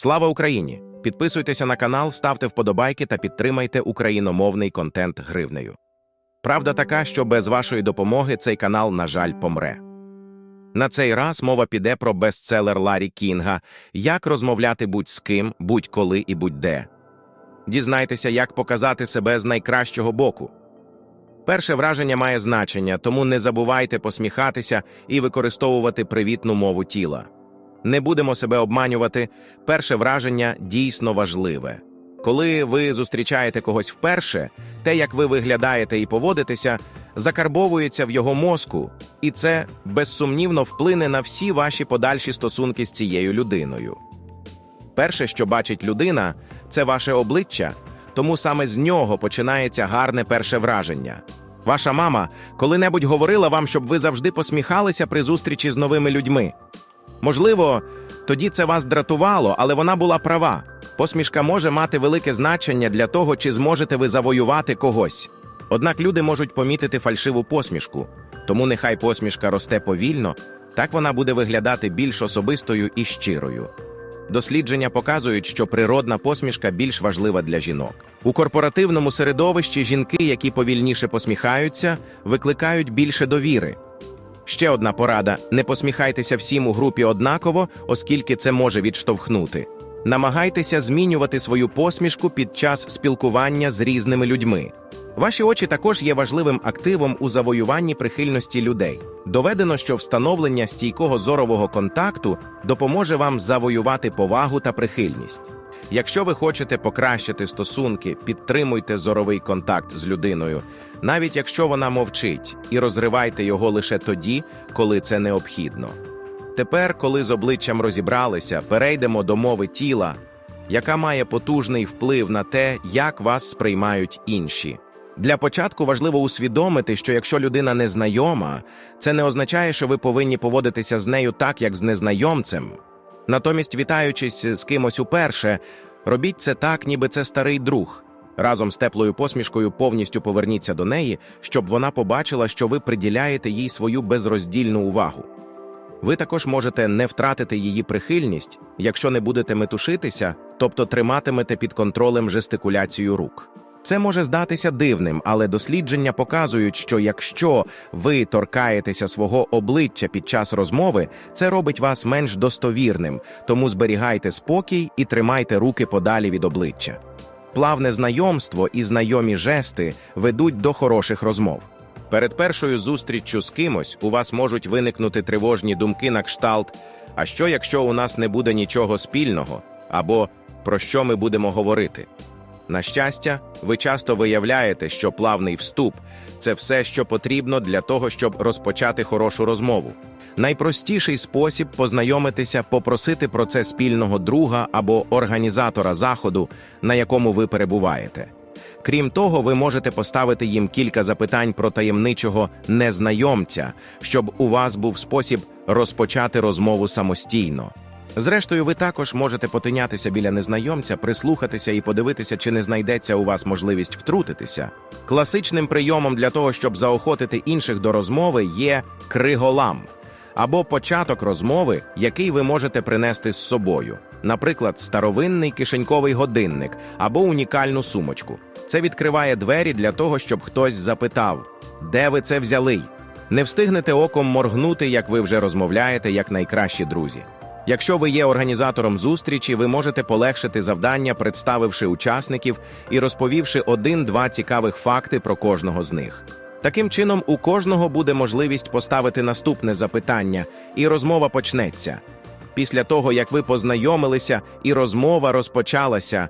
Слава Україні! Підписуйтеся на канал, ставте вподобайки та підтримайте україномовний контент гривнею. Правда така, що без вашої допомоги цей канал, на жаль, помре. На цей раз мова піде про бестселер Ларі Кінга Як розмовляти будь з ким, будь-коли і будь-де. Дізнайтеся, як показати себе з найкращого боку. Перше враження має значення, тому не забувайте посміхатися і використовувати привітну мову тіла. Не будемо себе обманювати, перше враження дійсно важливе. Коли ви зустрічаєте когось вперше, те, як ви виглядаєте і поводитеся, закарбовується в його мозку, і це безсумнівно вплине на всі ваші подальші стосунки з цією людиною. Перше, що бачить людина, це ваше обличчя, тому саме з нього починається гарне перше враження. Ваша мама коли-небудь говорила вам, щоб ви завжди посміхалися при зустрічі з новими людьми. Можливо, тоді це вас дратувало, але вона була права. Посмішка може мати велике значення для того, чи зможете ви завоювати когось. Однак люди можуть помітити фальшиву посмішку, тому нехай посмішка росте повільно, так вона буде виглядати більш особистою і щирою. Дослідження показують, що природна посмішка більш важлива для жінок. У корпоративному середовищі жінки, які повільніше посміхаються, викликають більше довіри. Ще одна порада: не посміхайтеся всім у групі однаково, оскільки це може відштовхнути. Намагайтеся змінювати свою посмішку під час спілкування з різними людьми. Ваші очі також є важливим активом у завоюванні прихильності людей. Доведено, що встановлення стійкого зорового контакту допоможе вам завоювати повагу та прихильність. Якщо ви хочете покращити стосунки, підтримуйте зоровий контакт з людиною, навіть якщо вона мовчить, і розривайте його лише тоді, коли це необхідно. Тепер, коли з обличчям розібралися, перейдемо до мови тіла, яка має потужний вплив на те, як вас сприймають інші. Для початку важливо усвідомити, що якщо людина незнайома, це не означає, що ви повинні поводитися з нею так, як з незнайомцем. Натомість, вітаючись з кимось уперше, робіть це так, ніби це старий друг. Разом з теплою посмішкою повністю поверніться до неї, щоб вона побачила, що ви приділяєте їй свою безроздільну увагу. Ви також можете не втратити її прихильність, якщо не будете метушитися, тобто триматимете під контролем жестикуляцію рук. Це може здатися дивним, але дослідження показують, що якщо ви торкаєтеся свого обличчя під час розмови, це робить вас менш достовірним, тому зберігайте спокій і тримайте руки подалі від обличчя. Плавне знайомство і знайомі жести ведуть до хороших розмов. Перед першою зустріччю з кимось у вас можуть виникнути тривожні думки на кшталт, а що якщо у нас не буде нічого спільного, або про що ми будемо говорити. На щастя, ви часто виявляєте, що плавний вступ це все, що потрібно для того, щоб розпочати хорошу розмову. Найпростіший спосіб познайомитися, попросити про це спільного друга або організатора заходу, на якому ви перебуваєте. Крім того, ви можете поставити їм кілька запитань про таємничого незнайомця, щоб у вас був спосіб розпочати розмову самостійно. Зрештою, ви також можете потинятися біля незнайомця, прислухатися і подивитися, чи не знайдеться у вас можливість втрутитися. Класичним прийомом для того, щоб заохотити інших до розмови, є криголам або початок розмови, який ви можете принести з собою, наприклад, старовинний кишеньковий годинник або унікальну сумочку. Це відкриває двері для того, щоб хтось запитав, де ви це взяли. Не встигнете оком моргнути, як ви вже розмовляєте, як найкращі друзі. Якщо ви є організатором зустрічі, ви можете полегшити завдання, представивши учасників і розповівши один-два цікавих факти про кожного з них. Таким чином, у кожного буде можливість поставити наступне запитання, і розмова почнеться. Після того, як ви познайомилися і розмова розпочалася,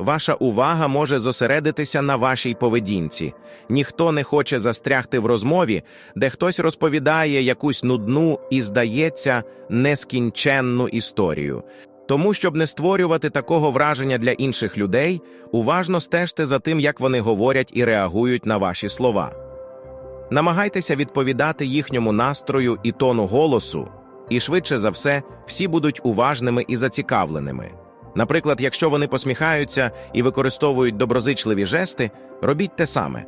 ваша увага може зосередитися на вашій поведінці. Ніхто не хоче застрягти в розмові, де хтось розповідає якусь нудну і, здається, нескінченну історію. Тому, щоб не створювати такого враження для інших людей, уважно стежте за тим, як вони говорять і реагують на ваші слова. Намагайтеся відповідати їхньому настрою і тону голосу, і швидше за все, всі будуть уважними і зацікавленими. Наприклад, якщо вони посміхаються і використовують доброзичливі жести, робіть те саме.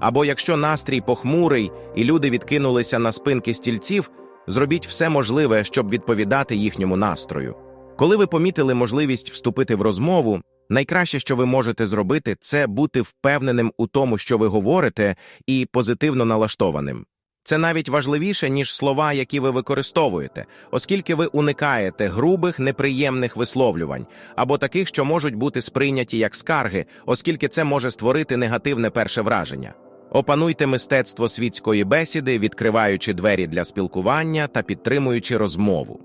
Або якщо настрій похмурий і люди відкинулися на спинки стільців, зробіть все можливе, щоб відповідати їхньому настрою. Коли ви помітили можливість вступити в розмову, найкраще, що ви можете зробити, це бути впевненим у тому, що ви говорите, і позитивно налаштованим. Це навіть важливіше, ніж слова, які ви використовуєте, оскільки ви уникаєте грубих, неприємних висловлювань або таких, що можуть бути сприйняті як скарги, оскільки це може створити негативне перше враження. Опануйте мистецтво світської бесіди, відкриваючи двері для спілкування та підтримуючи розмову.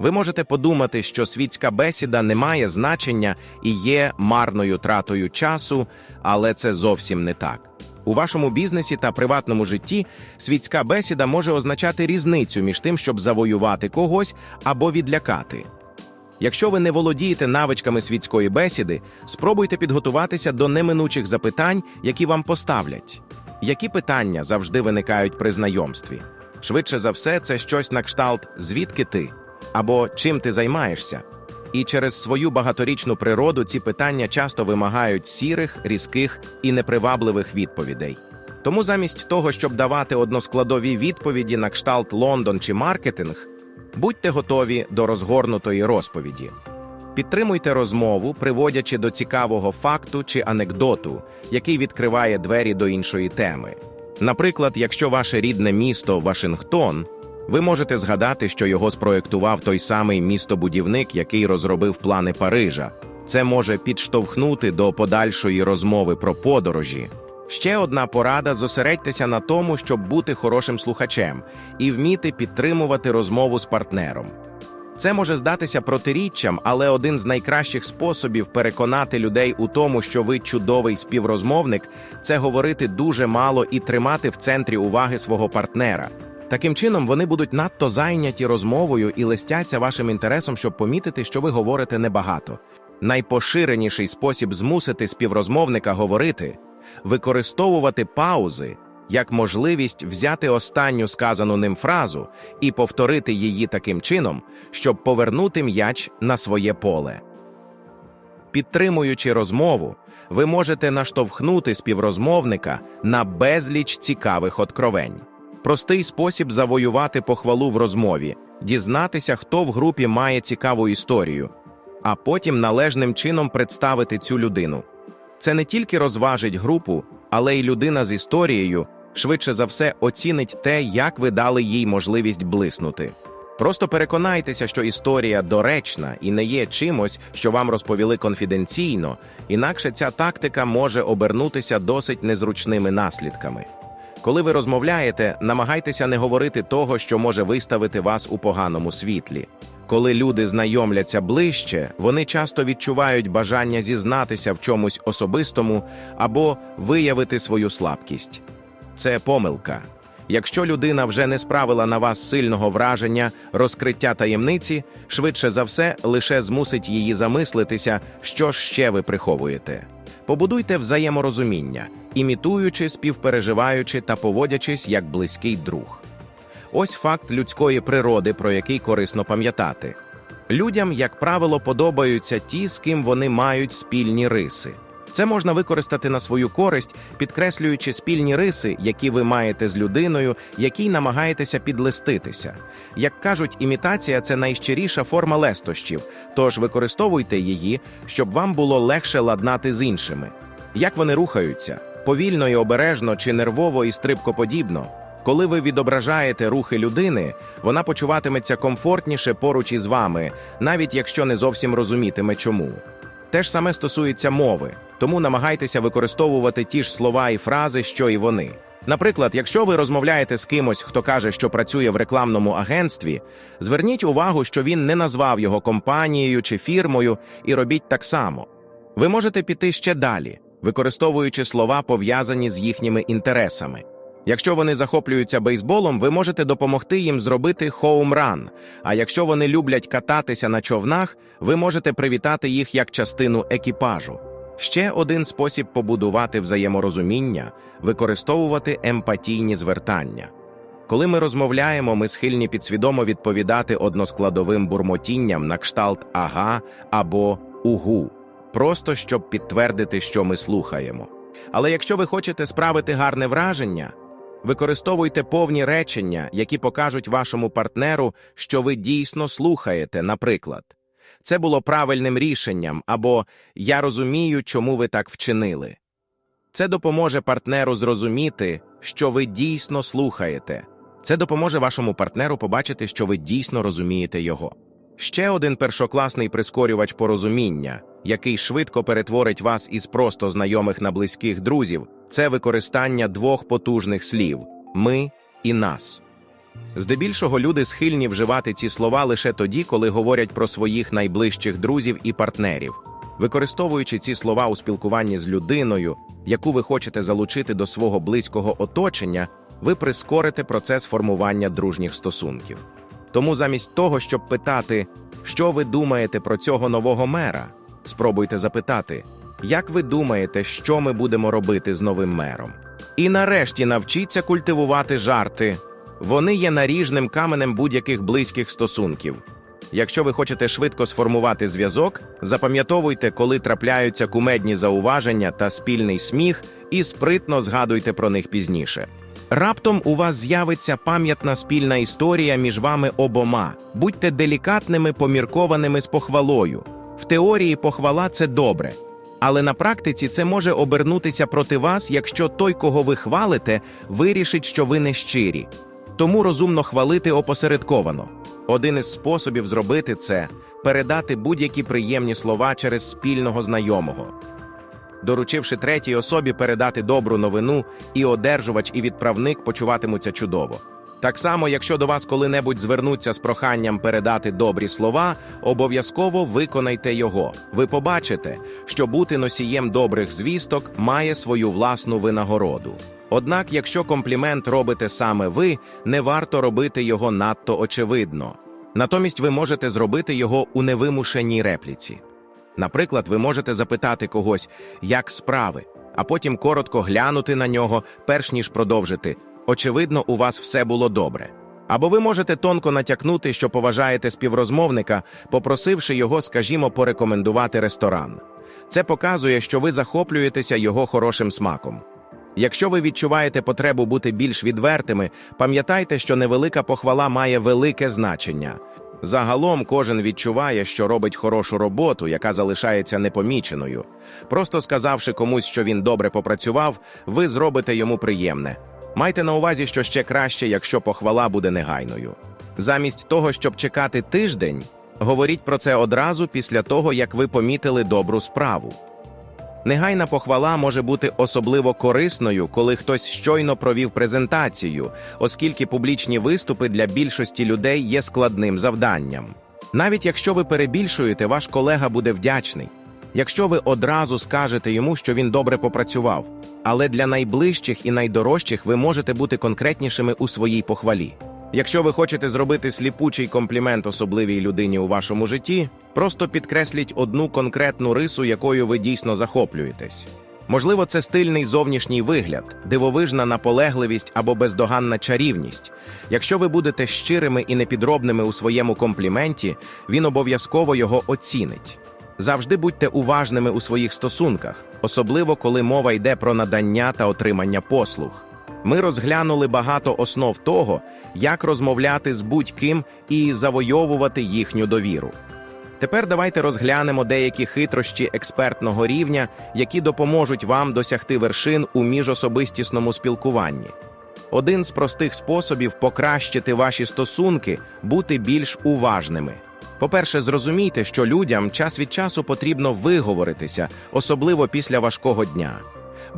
Ви можете подумати, що світська бесіда не має значення і є марною тратою часу, але це зовсім не так. У вашому бізнесі та приватному житті світська бесіда може означати різницю між тим, щоб завоювати когось або відлякати. Якщо ви не володієте навичками світської бесіди, спробуйте підготуватися до неминучих запитань, які вам поставлять. Які питання завжди виникають при знайомстві? Швидше за все, це щось на кшталт звідки ти або чим ти займаєшся. І через свою багаторічну природу ці питання часто вимагають сірих, різких і непривабливих відповідей. Тому замість того, щоб давати односкладові відповіді на кшталт Лондон чи маркетинг, будьте готові до розгорнутої розповіді. Підтримуйте розмову, приводячи до цікавого факту чи анекдоту, який відкриває двері до іншої теми. Наприклад, якщо ваше рідне місто Вашингтон, ви можете згадати, що його спроєктував той самий містобудівник, який розробив плани Парижа. Це може підштовхнути до подальшої розмови про подорожі. Ще одна порада: зосередьтеся на тому, щоб бути хорошим слухачем і вміти підтримувати розмову з партнером. Це може здатися протиріччям, але один з найкращих способів переконати людей у тому, що ви чудовий співрозмовник, це говорити дуже мало і тримати в центрі уваги свого партнера. Таким чином, вони будуть надто зайняті розмовою і листяться вашим інтересом, щоб помітити, що ви говорите небагато. Найпоширеніший спосіб змусити співрозмовника говорити використовувати паузи як можливість взяти останню сказану ним фразу і повторити її таким чином, щоб повернути м'яч на своє поле. Підтримуючи розмову, ви можете наштовхнути співрозмовника на безліч цікавих откровень. Простий спосіб завоювати похвалу в розмові, дізнатися, хто в групі має цікаву історію, а потім належним чином представити цю людину. Це не тільки розважить групу, але й людина з історією швидше за все оцінить те, як ви дали їй можливість блиснути. Просто переконайтеся, що історія доречна і не є чимось, що вам розповіли конфіденційно, інакше ця тактика може обернутися досить незручними наслідками. Коли ви розмовляєте, намагайтеся не говорити того, що може виставити вас у поганому світлі. Коли люди знайомляться ближче, вони часто відчувають бажання зізнатися в чомусь особистому або виявити свою слабкість. Це помилка. Якщо людина вже не справила на вас сильного враження, розкриття таємниці, швидше за все лише змусить її замислитися, що ще ви приховуєте. Побудуйте взаєморозуміння, імітуючи, співпереживаючи та поводячись як близький друг. Ось факт людської природи, про який корисно пам'ятати. Людям, як правило, подобаються ті, з ким вони мають спільні риси. Це можна використати на свою користь, підкреслюючи спільні риси, які ви маєте з людиною, якій намагаєтеся підлиститися. Як кажуть, імітація це найщиріша форма лестощів, тож використовуйте її, щоб вам було легше ладнати з іншими. Як вони рухаються, повільно і обережно чи нервово і стрибкоподібно. Коли ви відображаєте рухи людини, вона почуватиметься комфортніше поруч із вами, навіть якщо не зовсім розумітиме чому. Те ж саме стосується мови, тому намагайтеся використовувати ті ж слова і фрази, що і вони. Наприклад, якщо ви розмовляєте з кимось, хто каже, що працює в рекламному агентстві, зверніть увагу, що він не назвав його компанією чи фірмою, і робіть так само. Ви можете піти ще далі, використовуючи слова, пов'язані з їхніми інтересами. Якщо вони захоплюються бейсболом, ви можете допомогти їм зробити хоумран. А якщо вони люблять кататися на човнах, ви можете привітати їх як частину екіпажу. Ще один спосіб побудувати взаєморозуміння використовувати емпатійні звертання. Коли ми розмовляємо, ми схильні підсвідомо відповідати односкладовим бурмотінням на кшталт ага або угу, просто щоб підтвердити, що ми слухаємо. Але якщо ви хочете справити гарне враження, Використовуйте повні речення, які покажуть вашому партнеру, що ви дійсно слухаєте, наприклад. Це було правильним рішенням або я розумію, чому ви так вчинили. Це допоможе партнеру зрозуміти, що ви дійсно слухаєте. Це допоможе вашому партнеру побачити, що ви дійсно розумієте його. Ще один першокласний прискорювач порозуміння, який швидко перетворить вас із просто знайомих на близьких друзів, це використання двох потужних слів ми і нас. Здебільшого люди схильні вживати ці слова лише тоді, коли говорять про своїх найближчих друзів і партнерів. Використовуючи ці слова у спілкуванні з людиною, яку ви хочете залучити до свого близького оточення, ви прискорите процес формування дружніх стосунків. Тому замість того, щоб питати, що ви думаєте про цього нового мера, спробуйте запитати, як ви думаєте, що ми будемо робити з новим мером? І нарешті навчіться культивувати жарти. Вони є наріжним каменем будь-яких близьких стосунків. Якщо ви хочете швидко сформувати зв'язок, запам'ятовуйте, коли трапляються кумедні зауваження та спільний сміх, і спритно згадуйте про них пізніше. Раптом у вас з'явиться пам'ятна спільна історія між вами обома. Будьте делікатними, поміркованими з похвалою. В теорії похвала це добре, але на практиці це може обернутися проти вас, якщо той, кого ви хвалите, вирішить, що ви не щирі. Тому розумно хвалити опосередковано. Один із способів зробити це передати будь-які приємні слова через спільного знайомого. Доручивши третій особі передати добру новину, і одержувач, і відправник почуватимуться чудово. Так само, якщо до вас коли-небудь звернуться з проханням передати добрі слова, обов'язково виконайте його. Ви побачите, що бути носієм добрих звісток має свою власну винагороду. Однак, якщо комплімент робите саме ви, не варто робити його надто очевидно. Натомість ви можете зробити його у невимушеній репліці. Наприклад, ви можете запитати когось, як справи, а потім коротко глянути на нього, перш ніж продовжити. Очевидно, у вас все було добре. Або ви можете тонко натякнути, що поважаєте співрозмовника, попросивши його, скажімо, порекомендувати ресторан. Це показує, що ви захоплюєтеся його хорошим смаком. Якщо ви відчуваєте потребу бути більш відвертими, пам'ятайте, що невелика похвала має велике значення. Загалом кожен відчуває, що робить хорошу роботу, яка залишається непоміченою. Просто сказавши комусь, що він добре попрацював, ви зробите йому приємне. Майте на увазі, що ще краще, якщо похвала буде негайною. Замість того, щоб чекати тиждень, говоріть про це одразу після того, як ви помітили добру справу. Негайна похвала може бути особливо корисною, коли хтось щойно провів презентацію, оскільки публічні виступи для більшості людей є складним завданням. Навіть якщо ви перебільшуєте, ваш колега буде вдячний. Якщо ви одразу скажете йому, що він добре попрацював, але для найближчих і найдорожчих ви можете бути конкретнішими у своїй похвалі. Якщо ви хочете зробити сліпучий комплімент особливій людині у вашому житті, просто підкресліть одну конкретну рису, якою ви дійсно захоплюєтесь. Можливо, це стильний зовнішній вигляд, дивовижна наполегливість або бездоганна чарівність. Якщо ви будете щирими і непідробними у своєму компліменті, він обов'язково його оцінить. Завжди будьте уважними у своїх стосунках, особливо коли мова йде про надання та отримання послуг. Ми розглянули багато основ того, як розмовляти з будь-ким і завойовувати їхню довіру. Тепер давайте розглянемо деякі хитрощі експертного рівня, які допоможуть вам досягти вершин у міжособистісному спілкуванні. Один з простих способів покращити ваші стосунки бути більш уважними. По-перше, зрозумійте, що людям час від часу потрібно виговоритися, особливо після важкого дня.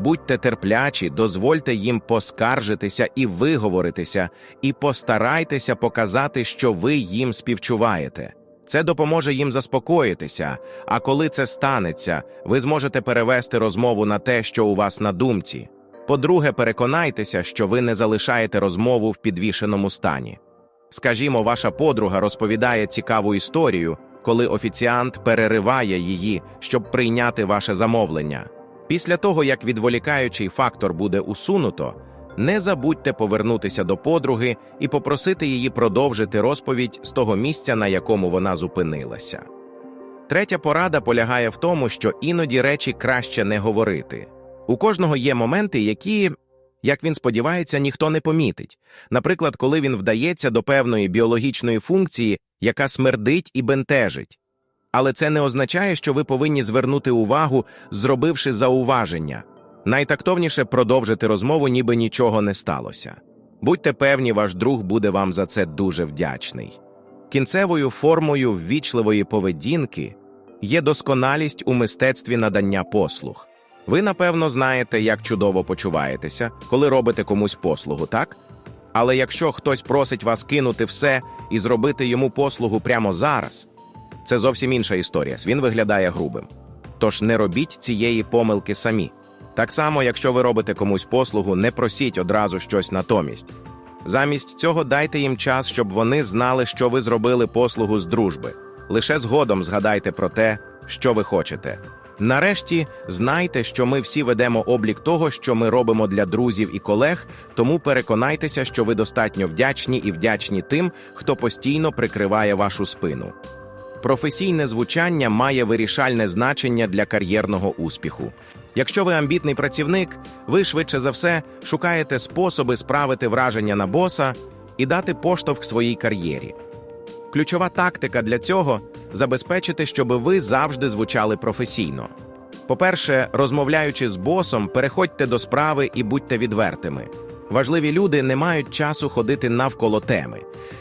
Будьте терплячі, дозвольте їм поскаржитися і виговоритися, і постарайтеся показати, що ви їм співчуваєте. Це допоможе їм заспокоїтися, а коли це станеться, ви зможете перевести розмову на те, що у вас на думці. По-друге, переконайтеся, що ви не залишаєте розмову в підвішеному стані. Скажімо, ваша подруга розповідає цікаву історію, коли офіціант перериває її, щоб прийняти ваше замовлення. Після того, як відволікаючий фактор буде усунуто, не забудьте повернутися до подруги і попросити її продовжити розповідь з того місця, на якому вона зупинилася. Третя порада полягає в тому, що іноді речі краще не говорити. У кожного є моменти, які, як він сподівається, ніхто не помітить. Наприклад, коли він вдається до певної біологічної функції, яка смердить і бентежить. Але це не означає, що ви повинні звернути увагу, зробивши зауваження. Найтактовніше продовжити розмову, ніби нічого не сталося. Будьте певні, ваш друг буде вам за це дуже вдячний. Кінцевою формою ввічливої поведінки є досконалість у мистецтві надання послуг. Ви, напевно, знаєте, як чудово почуваєтеся, коли робите комусь послугу, так? Але якщо хтось просить вас кинути все і зробити йому послугу прямо зараз, це зовсім інша історія. Він виглядає грубим. Тож не робіть цієї помилки самі. Так само, якщо ви робите комусь послугу, не просіть одразу щось натомість. Замість цього дайте їм час, щоб вони знали, що ви зробили послугу з дружби. Лише згодом згадайте про те, що ви хочете. Нарешті знайте, що ми всі ведемо облік того, що ми робимо для друзів і колег, тому переконайтеся, що ви достатньо вдячні і вдячні тим, хто постійно прикриває вашу спину. Професійне звучання має вирішальне значення для кар'єрного успіху. Якщо ви амбітний працівник, ви швидше за все шукаєте способи справити враження на боса і дати поштовх своїй кар'єрі. Ключова тактика для цього забезпечити, щоб ви завжди звучали професійно. По-перше, розмовляючи з босом, переходьте до справи і будьте відвертими. Важливі люди не мають часу ходити навколо теми.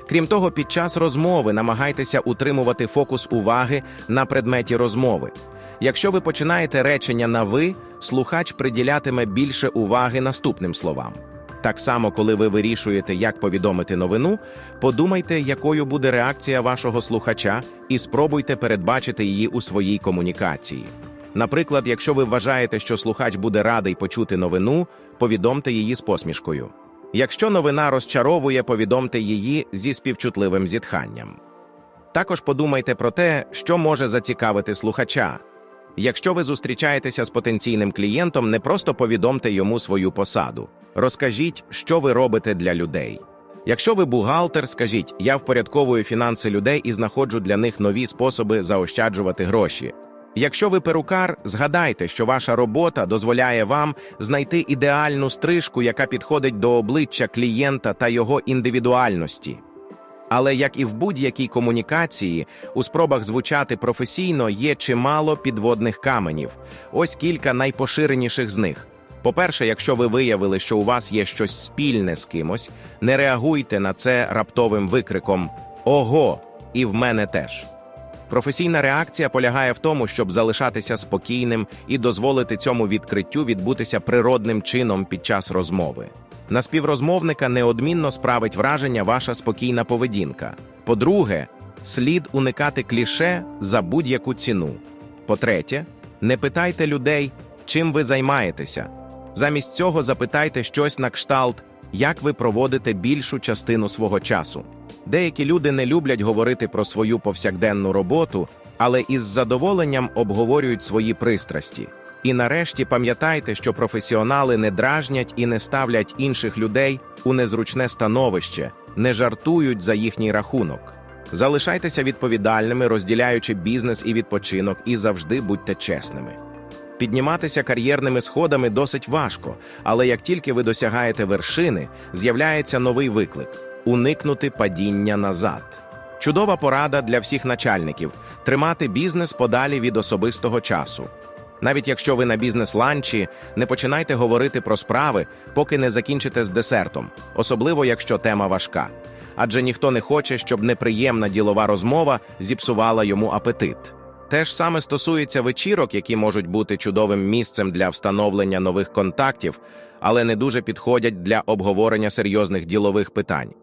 Крім того, під час розмови намагайтеся утримувати фокус уваги на предметі розмови. Якщо ви починаєте речення на ви, слухач приділятиме більше уваги наступним словам. Так само, коли ви вирішуєте, як повідомити новину, подумайте, якою буде реакція вашого слухача, і спробуйте передбачити її у своїй комунікації. Наприклад, якщо ви вважаєте, що слухач буде радий почути новину, повідомте її з посмішкою. Якщо новина розчаровує, повідомте її зі співчутливим зітханням. Також подумайте про те, що може зацікавити слухача. Якщо ви зустрічаєтеся з потенційним клієнтом, не просто повідомте йому свою посаду. Розкажіть, що ви робите для людей. Якщо ви бухгалтер, скажіть, я впорядковую фінанси людей і знаходжу для них нові способи заощаджувати гроші. Якщо ви перукар, згадайте, що ваша робота дозволяє вам знайти ідеальну стрижку, яка підходить до обличчя клієнта та його індивідуальності. Але як і в будь-якій комунікації, у спробах звучати професійно є чимало підводних каменів. Ось кілька найпоширеніших з них. По-перше, якщо ви виявили, що у вас є щось спільне з кимось, не реагуйте на це раптовим викриком Ого, і в мене теж. Професійна реакція полягає в тому, щоб залишатися спокійним і дозволити цьому відкриттю відбутися природним чином під час розмови. На співрозмовника неодмінно справить враження ваша спокійна поведінка. По-друге, слід уникати кліше за будь-яку ціну. По-третє, не питайте людей, чим ви займаєтеся. Замість цього запитайте щось на кшталт, як ви проводите більшу частину свого часу. Деякі люди не люблять говорити про свою повсякденну роботу, але із задоволенням обговорюють свої пристрасті. І нарешті пам'ятайте, що професіонали не дражнять і не ставлять інших людей у незручне становище, не жартують за їхній рахунок. Залишайтеся відповідальними, розділяючи бізнес і відпочинок, і завжди будьте чесними. Підніматися кар'єрними сходами досить важко, але як тільки ви досягаєте вершини, з'являється новий виклик уникнути падіння назад. Чудова порада для всіх начальників тримати бізнес подалі від особистого часу. Навіть якщо ви на бізнес-ланчі, не починайте говорити про справи, поки не закінчите з десертом, особливо якщо тема важка. Адже ніхто не хоче, щоб неприємна ділова розмова зіпсувала йому апетит. Те ж саме стосується вечірок, які можуть бути чудовим місцем для встановлення нових контактів, але не дуже підходять для обговорення серйозних ділових питань.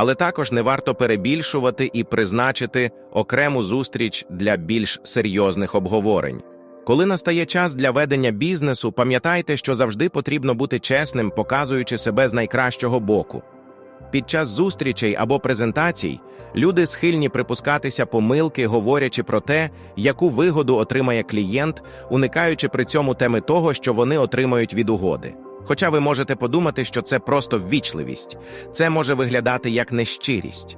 Але також не варто перебільшувати і призначити окрему зустріч для більш серйозних обговорень. Коли настає час для ведення бізнесу, пам'ятайте, що завжди потрібно бути чесним, показуючи себе з найкращого боку. Під час зустрічей або презентацій люди схильні припускатися помилки, говорячи про те, яку вигоду отримає клієнт, уникаючи при цьому теми того, що вони отримають від угоди. Хоча ви можете подумати, що це просто ввічливість, це може виглядати як нещирість.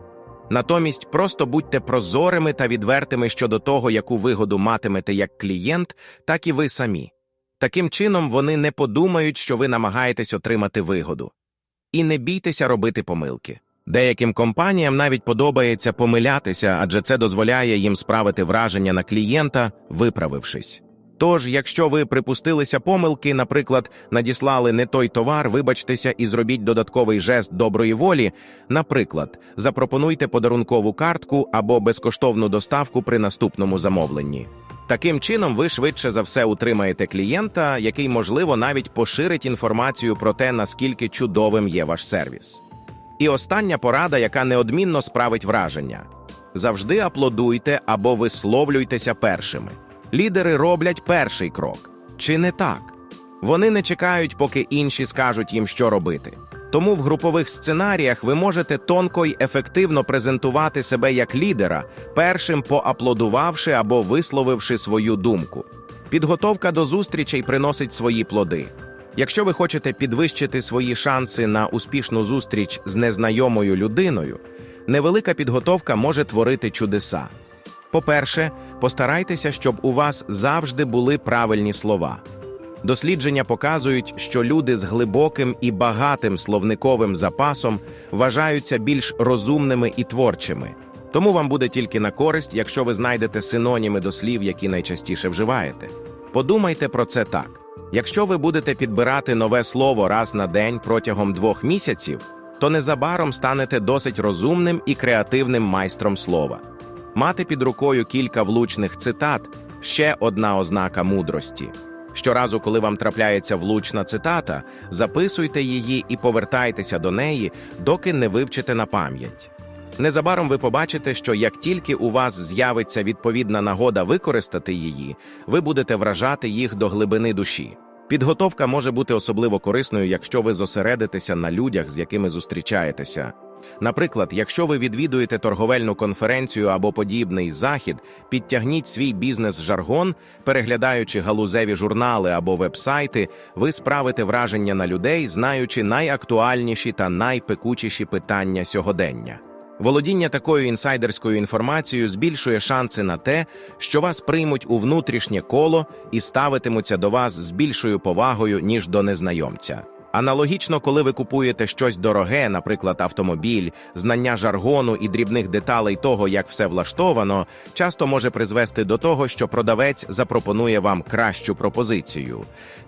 Натомість просто будьте прозорими та відвертими щодо того, яку вигоду матимете як клієнт, так і ви самі. Таким чином вони не подумають, що ви намагаєтесь отримати вигоду. І не бійтеся робити помилки. Деяким компаніям навіть подобається помилятися, адже це дозволяє їм справити враження на клієнта, виправившись. Тож, якщо ви припустилися помилки, наприклад, надіслали не той товар, вибачтеся і зробіть додатковий жест доброї волі, наприклад, запропонуйте подарункову картку або безкоштовну доставку при наступному замовленні. Таким чином, ви швидше за все утримаєте клієнта, який, можливо, навіть поширить інформацію про те, наскільки чудовим є ваш сервіс. І остання порада, яка неодмінно справить враження: завжди аплодуйте або висловлюйтеся першими. Лідери роблять перший крок. Чи не так? Вони не чекають, поки інші скажуть їм, що робити. Тому в групових сценаріях ви можете тонко й ефективно презентувати себе як лідера, першим поаплодувавши або висловивши свою думку. Підготовка до зустрічей приносить свої плоди. Якщо ви хочете підвищити свої шанси на успішну зустріч з незнайомою людиною, невелика підготовка може творити чудеса. По-перше, постарайтеся, щоб у вас завжди були правильні слова. Дослідження показують, що люди з глибоким і багатим словниковим запасом вважаються більш розумними і творчими. Тому вам буде тільки на користь, якщо ви знайдете синоніми до слів, які найчастіше вживаєте. Подумайте про це так: якщо ви будете підбирати нове слово раз на день протягом двох місяців, то незабаром станете досить розумним і креативним майстром слова. Мати під рукою кілька влучних цитат ще одна ознака мудрості. Щоразу, коли вам трапляється влучна цитата, записуйте її і повертайтеся до неї, доки не вивчите на пам'ять. Незабаром ви побачите, що як тільки у вас з'явиться відповідна нагода використати її, ви будете вражати їх до глибини душі. Підготовка може бути особливо корисною, якщо ви зосередитеся на людях, з якими зустрічаєтеся. Наприклад, якщо ви відвідуєте торговельну конференцію або подібний захід, підтягніть свій бізнес-жаргон, переглядаючи галузеві журнали або вебсайти, ви справите враження на людей, знаючи найактуальніші та найпекучіші питання сьогодення. Володіння такою інсайдерською інформацією збільшує шанси на те, що вас приймуть у внутрішнє коло і ставитимуться до вас з більшою повагою, ніж до незнайомця. Аналогічно, коли ви купуєте щось дороге, наприклад, автомобіль, знання жаргону і дрібних деталей того, як все влаштовано, часто може призвести до того, що продавець запропонує вам кращу пропозицію.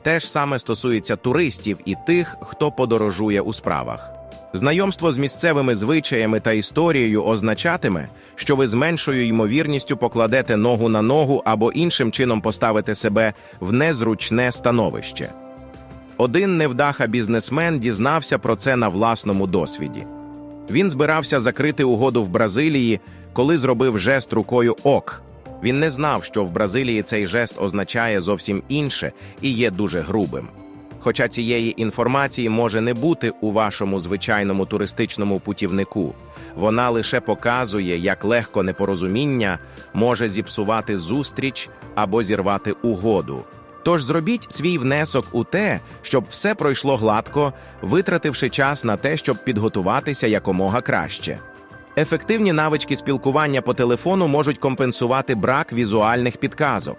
Те ж саме стосується туристів і тих, хто подорожує у справах. Знайомство з місцевими звичаями та історією означатиме, що ви з меншою ймовірністю покладете ногу на ногу або іншим чином поставите себе в незручне становище. Один невдаха бізнесмен дізнався про це на власному досвіді. Він збирався закрити угоду в Бразилії, коли зробив жест рукою ок. Він не знав, що в Бразилії цей жест означає зовсім інше і є дуже грубим. Хоча цієї інформації може не бути у вашому звичайному туристичному путівнику, вона лише показує, як легко непорозуміння може зіпсувати зустріч або зірвати угоду. Тож зробіть свій внесок у те, щоб все пройшло гладко, витративши час на те, щоб підготуватися якомога краще. Ефективні навички спілкування по телефону можуть компенсувати брак візуальних підказок.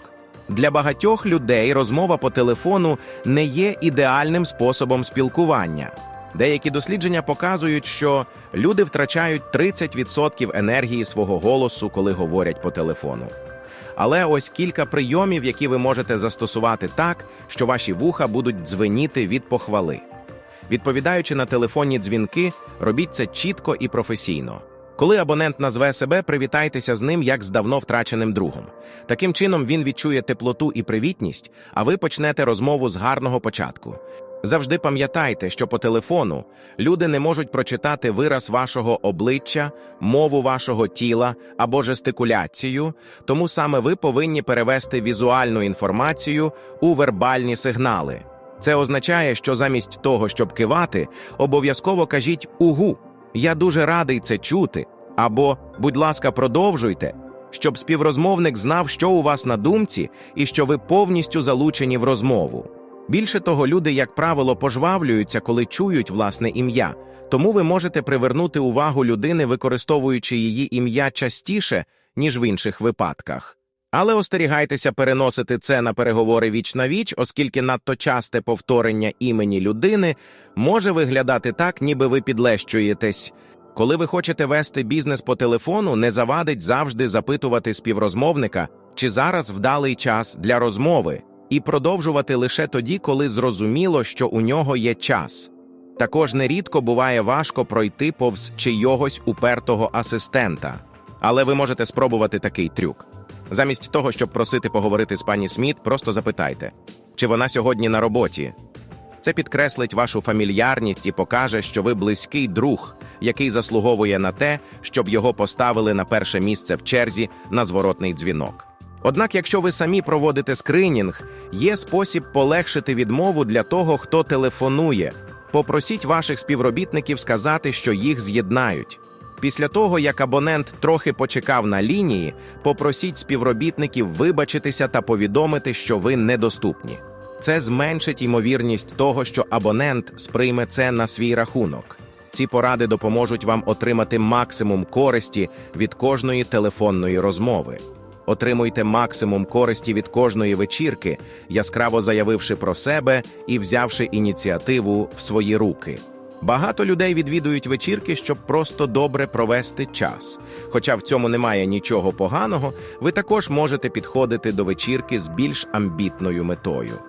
Для багатьох людей розмова по телефону не є ідеальним способом спілкування. Деякі дослідження показують, що люди втрачають 30% енергії свого голосу, коли говорять по телефону. Але ось кілька прийомів, які ви можете застосувати так, що ваші вуха будуть дзвеніти від похвали. Відповідаючи на телефонні дзвінки, робіть це чітко і професійно. Коли абонент назве себе, привітайтеся з ним як з давно втраченим другом. Таким чином він відчує теплоту і привітність, а ви почнете розмову з гарного початку. Завжди пам'ятайте, що по телефону люди не можуть прочитати вираз вашого обличчя, мову вашого тіла або жестикуляцію, тому саме ви повинні перевести візуальну інформацію у вербальні сигнали. Це означає, що замість того, щоб кивати, обов'язково кажіть угу. Я дуже радий це чути. Або, будь ласка, продовжуйте, щоб співрозмовник знав, що у вас на думці, і що ви повністю залучені в розмову. Більше того, люди, як правило, пожвавлюються, коли чують власне ім'я, тому ви можете привернути увагу людини, використовуючи її ім'я частіше, ніж в інших випадках. Але остерігайтеся переносити це на переговори віч на віч, оскільки надто часте повторення імені людини може виглядати так, ніби ви підлещуєтесь. Коли ви хочете вести бізнес по телефону, не завадить завжди запитувати співрозмовника, чи зараз вдалий час для розмови, і продовжувати лише тоді, коли зрозуміло, що у нього є час. Також нерідко буває важко пройти повз чийогось упертого асистента. Але ви можете спробувати такий трюк. Замість того, щоб просити поговорити з пані Сміт, просто запитайте, чи вона сьогодні на роботі. Це підкреслить вашу фамільярність і покаже, що ви близький друг, який заслуговує на те, щоб його поставили на перше місце в черзі на зворотний дзвінок. Однак, якщо ви самі проводите скринінг, є спосіб полегшити відмову для того, хто телефонує. Попросіть ваших співробітників сказати, що їх з'єднають. Після того, як абонент трохи почекав на лінії, попросіть співробітників вибачитися та повідомити, що ви недоступні. Це зменшить ймовірність того, що абонент сприйме це на свій рахунок. Ці поради допоможуть вам отримати максимум користі від кожної телефонної розмови. Отримуйте максимум користі від кожної вечірки, яскраво заявивши про себе і взявши ініціативу в свої руки. Багато людей відвідують вечірки, щоб просто добре провести час. Хоча в цьому немає нічого поганого, ви також можете підходити до вечірки з більш амбітною метою.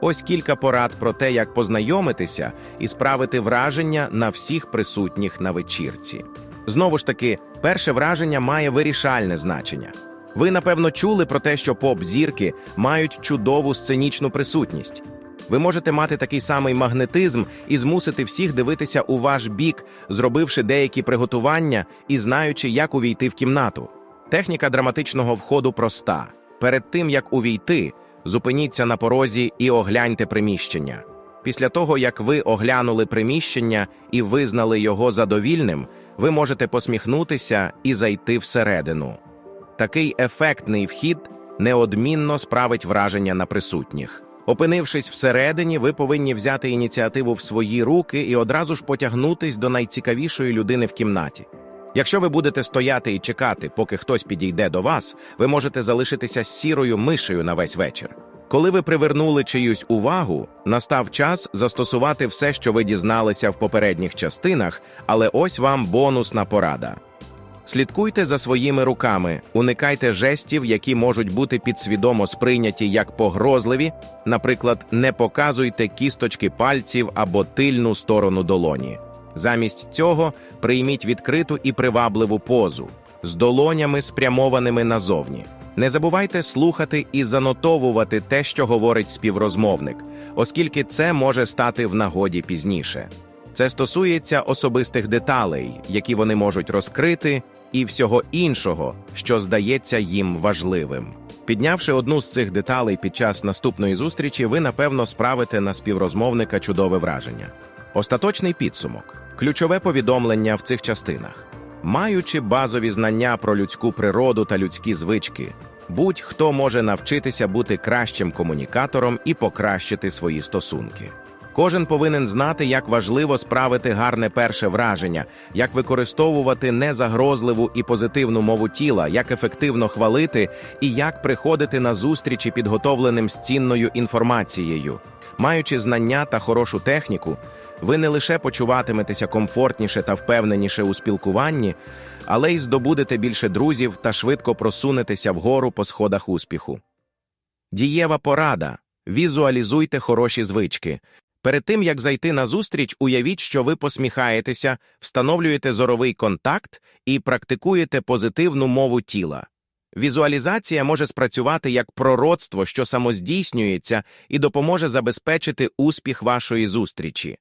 Ось кілька порад про те, як познайомитися і справити враження на всіх присутніх на вечірці. Знову ж таки, перше враження має вирішальне значення. Ви, напевно, чули про те, що поп-зірки мають чудову сценічну присутність. Ви можете мати такий самий магнетизм і змусити всіх дивитися у ваш бік, зробивши деякі приготування і знаючи, як увійти в кімнату. Техніка драматичного входу проста. Перед тим як увійти, зупиніться на порозі і огляньте приміщення. Після того, як ви оглянули приміщення і визнали його задовільним, ви можете посміхнутися і зайти всередину. Такий ефектний вхід неодмінно справить враження на присутніх. Опинившись всередині, ви повинні взяти ініціативу в свої руки і одразу ж потягнутись до найцікавішої людини в кімнаті. Якщо ви будете стояти і чекати, поки хтось підійде до вас, ви можете залишитися сірою мишею на весь вечір. Коли ви привернули чиюсь увагу, настав час застосувати все, що ви дізналися в попередніх частинах, але ось вам бонусна порада. Слідкуйте за своїми руками, уникайте жестів, які можуть бути підсвідомо сприйняті як погрозливі, наприклад, не показуйте кісточки пальців або тильну сторону долоні. Замість цього прийміть відкриту і привабливу позу з долонями спрямованими назовні. Не забувайте слухати і занотовувати те, що говорить співрозмовник, оскільки це може стати в нагоді пізніше. Це стосується особистих деталей, які вони можуть розкрити, і всього іншого, що здається їм важливим. Піднявши одну з цих деталей під час наступної зустрічі, ви напевно справите на співрозмовника чудове враження. Остаточний підсумок ключове повідомлення в цих частинах. Маючи базові знання про людську природу та людські звички, будь-хто може навчитися бути кращим комунікатором і покращити свої стосунки. Кожен повинен знати, як важливо справити гарне перше враження, як використовувати незагрозливу і позитивну мову тіла, як ефективно хвалити і як приходити на зустрічі підготовленим з цінною інформацією. Маючи знання та хорошу техніку, ви не лише почуватиметеся комфортніше та впевненіше у спілкуванні, але й здобудете більше друзів та швидко просунетеся вгору по сходах успіху. Дієва порада. Візуалізуйте хороші звички. Перед тим як зайти на зустріч, уявіть, що ви посміхаєтеся, встановлюєте зоровий контакт і практикуєте позитивну мову тіла. Візуалізація може спрацювати як пророцтво, що самоздійснюється, і допоможе забезпечити успіх вашої зустрічі.